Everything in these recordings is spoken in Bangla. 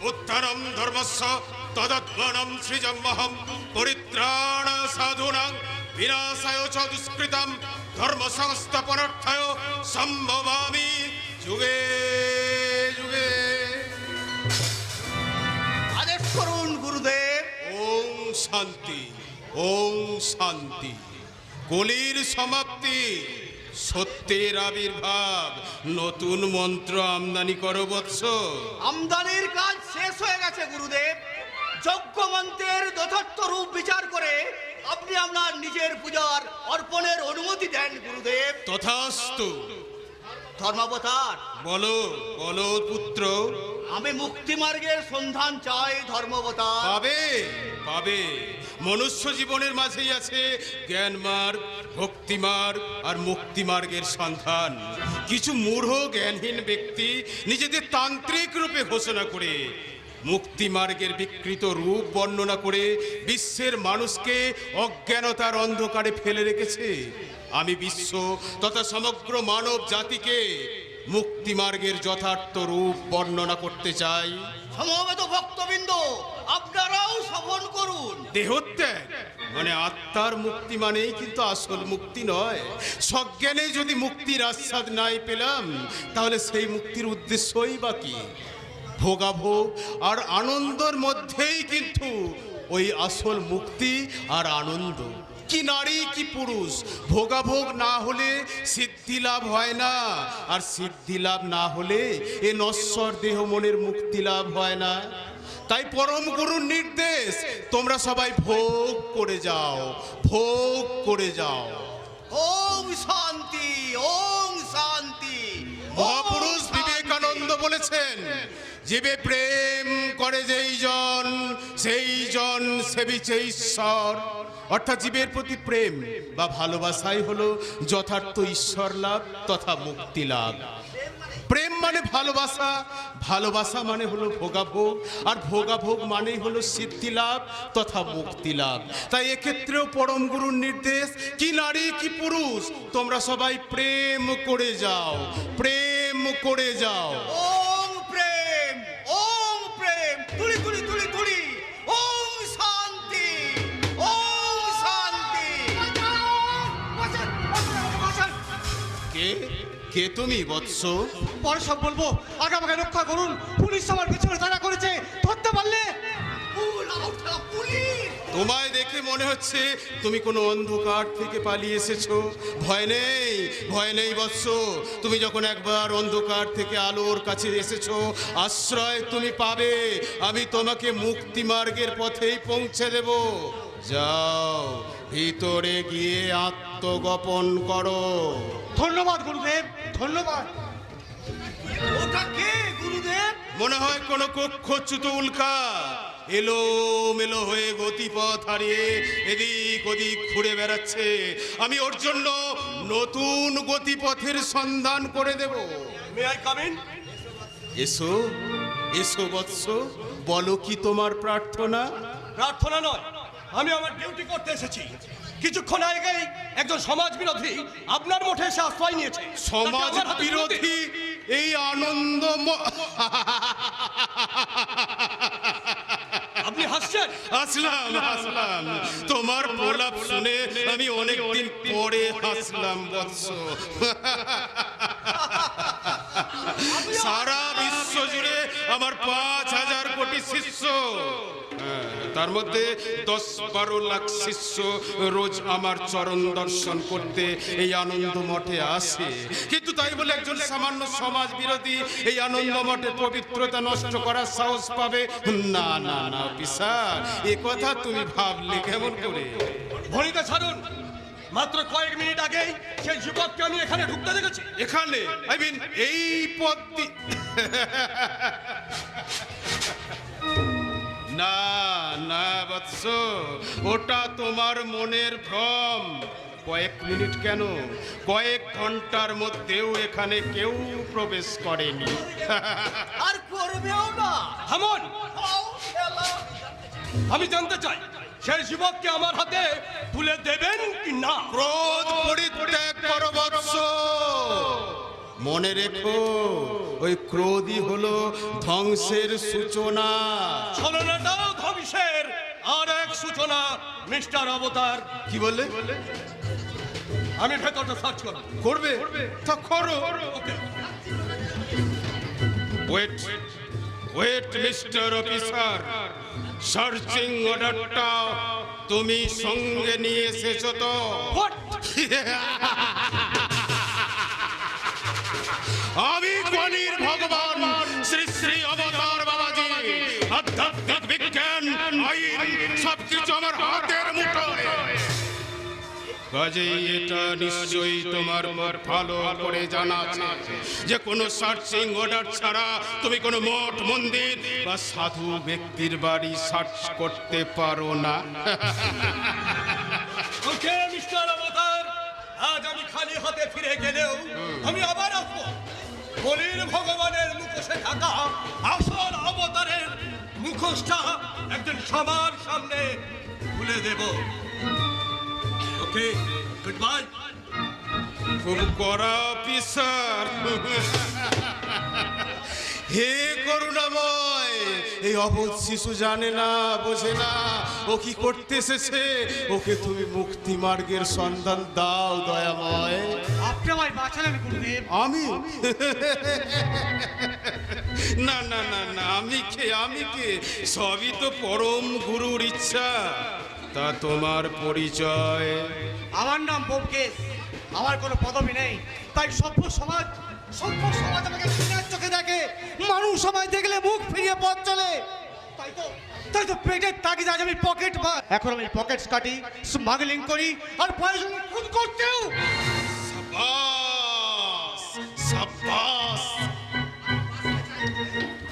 অভ্যুত্থানম ধর্মস্য তদত্মনম সৃজমহম পরিত্রাণ সাধুনাং বিনাশায় চ দুষ্কৃতম ধর্ম সংস্থাপনার্থায় সম্ভবামি যুগে যুগে। আদেশ করুন গুরুদেব। ওম শান্তি ওম শান্তি। কলির সমাপ্তি সত্যের আবির্ভাব। নতুন মন্ত্র আমদানি করো বৎস। আমদানির কাজ শেষ হয়ে গেছে গুরুদেব। যজ্ঞ মন্ত্রের যথার্থ রূপ বিচার করে আপনি আপনার নিজের পূজার অর্পণের অনুমতি দেন গুরুদেব। তথাস্তু ধর্মাবতার। বলো বলো পুত্র। আমি মুক্তি মার্গের সন্ধান চাই ধর্মাবতার। পাবে পাবে। মনুষ্য জীবনের মাঝেই আছে জ্ঞান মার্গ ভক্তি মার্গ আর মুক্তি মার্গের সন্ধান। কিছু মূঢ় জ্ঞানহীন ব্যক্তি নিজেদের তান্ত্রিক রূপে ঘোষণা করে মুক্তি মার্গের বিকৃত রূপ বর্ণনা করে বিশ্বের মানুষকে অজ্ঞানতার অন্ধকারে ফেলে রেখেছে। আমি বিশ্ব তথা সমগ্র মানব জাতিকে মুক্তি মার্গের যথার্থ রূপ বর্ণনা করতে চাই। সমবেত ভক্তবৃন্দ আপনারাও শ্রবণ করুন। দেহত্যাগ মানে আত্মার মুক্তি মানেই কিন্তু আসল মুক্তি নয়। সজ্ঞানে যদি মুক্তির আস্বাদ নাই পেলাম তাহলে সেই মুক্তির উদ্দেশ্যই বা কি? ভোগাভোগ আর আনন্দর মধ্যেই কিন্তু ওই আসল মুক্তি আর আনন্দ। কি নারী কি পুরুষ ভোগাভোগ না হলে সিদ্ধি লাভ হয় না। আর সিদ্ধি লাভ না হলে এ নশ্বর দেহ মনের মুক্তি লাভ হয় না। তাই পরম গুরুর নির্দেশ তোমরা সবাই ভোগ করে যাও ভোগ করে যাও। ওম শান্তি ওম শান্তি। মহাপুরুষ বিবেকানন্দ বলেছেন জীবে প্রেম করে যেই জন, সেই জন সেবিছে ঈশ্বর। অর্থাৎ জীবের প্রতি প্রেম বা ভালোবাসাই হলো যথার্থ ঈশ্বর লাভ তথা মুক্তি লাভ। প্রেম মানে ভালোবাসা ভালোবাসা মানে হলো ভোগাভোগ, আর ভোগাভোগ মানেই হলো সিদ্ধি লাভ তথা মুক্তি লাভ। তাই এক্ষেত্রেও পরম গুরুর নির্দেশ, কি নারী, কি পুরুষ, তোমরা সবাই প্রেম করে যাও, প্রেম করে যাও। কে তুমি বৎস? পরে সব বলব। আগে আমাকে রক্ষা করুন। পুলিশ আমার পিছনে তারা করেছে। ধরতে পারলে? তোমায় দেখে মনে হচ্ছে তুমি কোনো অন্ধকার থেকে পালিয়ে এসেছ। ভয় নেই ভয় নেই বৎস। তুমি যখন একবার অন্ধকার থেকে আলোর কাছে এসেছ আশ্রয় তুমি পাবে। আমি তোমাকে মুক্তি মার্গের পথেই পৌঁছে দেব। যাও ভিতরে গিয়ে আত্মগোপন করো। ধন্যবাদ গুরুদেব। ধন্যবাদ। ওটা কে গুরুদেব? মনে হয় কোনো কক্ষচ্যুত উল্কা। এলো মেলো হয়ে গতিপথ হারিয়ে এদিক ওদিক ঘুরে বেড়াচ্ছে। আমি ওর জন্য নতুন গতিপথের সন্ধান করে দেব। এসো এসো বৎস বলো কি তোমার প্রার্থনা? প্রার্থনা নয় আমি আমার ডিউটি করতে এসেছি। কিছুক্ষণ আগেই একজন সমাজ বিরোধী আপনার মঠে এসে আশ্রয় নিয়েছে। সমাজ। বিরোধী এই আনন্দ আপনি হাসছেন? হাসলাম হাসলাম। তোমার প্রলাপ শুনে আমি অনেকদিন পরে হাসলাম বৎস। সারা বিশ্ব জুড়ে আমার পাঁচ তার মধ্যে দশ বারো লাখ শিষ্য রোজ আমার চরণ দর্শন করতে এই আনন্দ মঠে আসে। কিন্তু তাই বলে একজন সামান্য সমাজ বিরোধী এই আনন্দ মঠে পবিত্রতা নষ্ট করার সাহস পাবে? না না না বিশাল এ কথা তুমি ভাবলে কেমন করে? ভনিতা ছাড়ুন। মাত্র কয়েক মিনিট আগেই সেই যুবককে আমি এখানে ঢুকতে দেখেছি। এখানে আই মিন এই পদ্ধতি না না বৎস ওটা তোমার মনের ভ্রম। কয়েক মিনিট কেন? কয়েক ঘণ্টার মধ্যেও এখানে কেউ প্রবেশ করেনি। আর করবেও না। খেলা। আমি জানতে চাই সেই যুবককে আমার হাতে তুলে দেবেন কি না? ক্রোধ পরিত্যাগ মনে রেখো ওই ক্রোধই হলো ধ্বংসের সূচনা। ছলনাটাও ধ্বংসের আর এক সূচনা মিস্টার অবতার। কি বললে? আমি ভেতরটা সার্চ করব? করবে। তা করো। Wait wait mister officer searching অর্ডারটা তুমি সঙ্গে নিয়ে এসেছ তো। আমি কলির ভগবান, শ্রী শ্রী অবতার বাবাজি। আধ্যাত্মিক বিজ্ঞান, আইন, সবকিছু আমার হাতের মুঠোয়। কাজেই এটা নিশ্চয়ই তোমার মোর ভালো করে জানা যে কোনো সার্চিং অর্ডার ছাড়া তুমি কোনো মঠ, মন্দির বা সাধু ব্যক্তির বাড়ি সার্চ করতে পারো না। ওকে, মিস্টার আজ আমি খালি হাতে ফিরে গেলেও আমি আবার বলির ভগবানের মুখোশে থাকা আসল অবতারের মুখোশটা একজন সবার সামনে খুলে দেব। ওকে গুড বাই খুব করা পিসার। হে করুণাময়। এই অবোধ শিশু জানে না বোঝে না ও কি করতে এসেছে? ওকে তুমি মুক্তি মার্গের সন্ধান দাও দয়াময়। আপনি আমায় বাঁচালেন গুরুদেব। আমি? না না না না আমি কে আমি কে? সবই তো পরম গুরুর ইচ্ছা। তা তোমার পরিচয়? আমার নাম বোমকেশ। আমার কোনো পদবি নেই। তাই সভ্য সমাজ সভ্য সমাজ আমাকে ঘৃণার চোখে দেখে। মানুষ সমাজ দেখলে মুখ ফিরিয়ে পথ চলে। তাই তো তাই তো পেটের তাগিদ আজ আমি পকেট এখন আমি পকেটস কাটি স্মাগলিং করি, আর প্রয়োজনে খুন করতেও।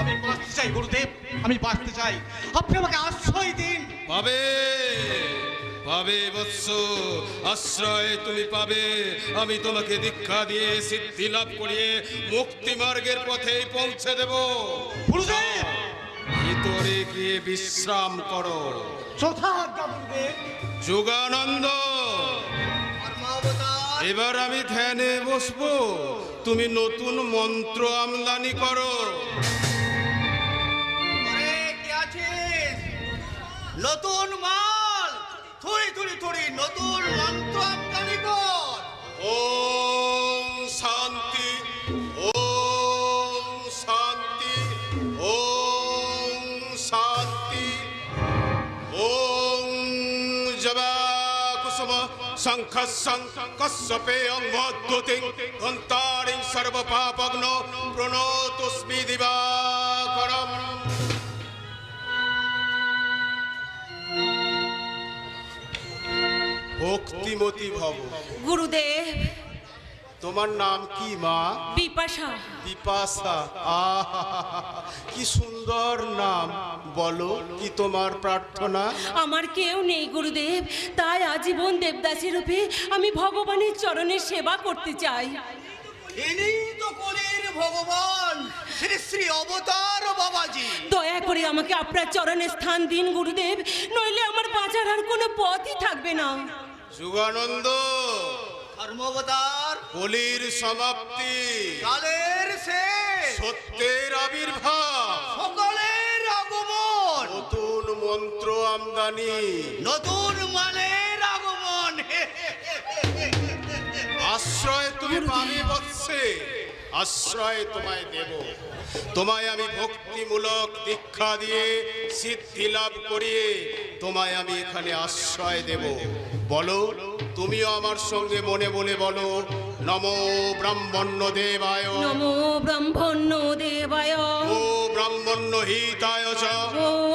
আমি বাঁচতে চাই, গুরুদেব, আমি বাঁচতে চাই। আপনি আমাকে আশ্রয় দিন। পাবে। পাবে বৎস। আশ্রয় তুমি পাবে। আমি তোমাকে দীক্ষা দিয়ে সিদ্ধি লাভ করিয়ে মুক্তি মার্গের পথেই পৌঁছে দেব। ভিতরে গিয়ে বিশ্রাম করো। যোগানন্দ! এবার আমি ধ্যানে বসবো। তুমি নতুন মন্ত্র আমদানি করো। নতুন থুড়ি নতুন মন্ত্র আমদানি কর। ওম শান্তি ওম শান্তি ওম শান্তি। ওম জবা কুসুম শঙ্খ কশ্যপে অঙ্গদ্যুতিং ধন্তারিং সর্বপাপগ্ন, প্রণতস্মি দিবাকরম ভক্তিমতী ভব। গুরুদেব। তোমার নাম কি মা? বিপাশা। পিপাসা আহা কি সুন্দর নাম। বলো কি তোমার প্রার্থনা? আমার কেউ নেই গুরুদেব। তাই আজীবন দেবদাসী রূপে আমি ভগবানের চরণে সেবা করতে চাই। ইনি তো কলির ভগবান। শ্রী শ্রী অবতার বাবাজি। দয়া করে আমাকে আপনার চরণে স্থান দিন গুরুদেব। নইলে আমার বাঁচার আর কোনো পথই থাকবে না। যুগানন্দ। ধর্মবতার। কলির সমাপ্তি। কালের শেষ। সত্যের আবির্ভাব। সকলের আগমন। নতুন মন্ত্র আমদানি। নতুন মানের আগমন। আশ্রয় তুমি পাবে বৎসে। আশ্রয় তোমায় দেব। তোমায় আমি ভক্তিমূলক দীক্ষা দিয়ে সিদ্ধি লাভ করিয়ে তোমায় আমি এখানে আশ্রয় দেব। বলো তুমিও আমার সঙ্গে মনে মনে বলো নমো ব্রাহ্মণ্য দেবায়। নমো ব্রাহ্মণ্য দেবায়। ও ব্রাহ্মণ্য হিতায় চ। ও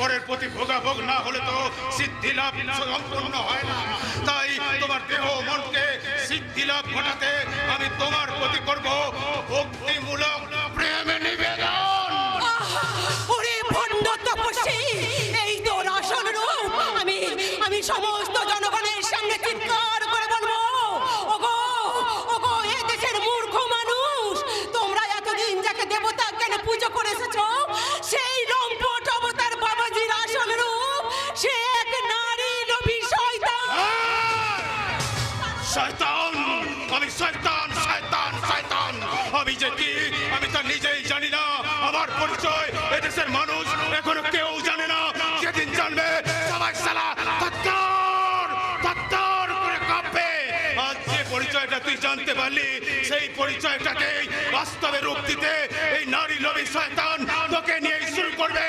পরস্পরের প্রতি ভোগাভোগ না হলে তো সিদ্ধি লাভ সম্পূর্ণ হয় না। তাই তোমার দেহ মনকে সিদ্ধি লাভ ঘটাতে আমি তোমার প্রতি করব ভক্তিমূলক পরিচয় এদেশের মানুষ এখনও কেউ জানে না। সেদিন জানবে, সবাই সালা যে পরিচয়টা তুই জানতে পারলি, সেই পরিচয়টাকে বাস্তবে রূপ দিতে এই নারী লবি শয়তান তোকে নিয়ে শুরু করবে।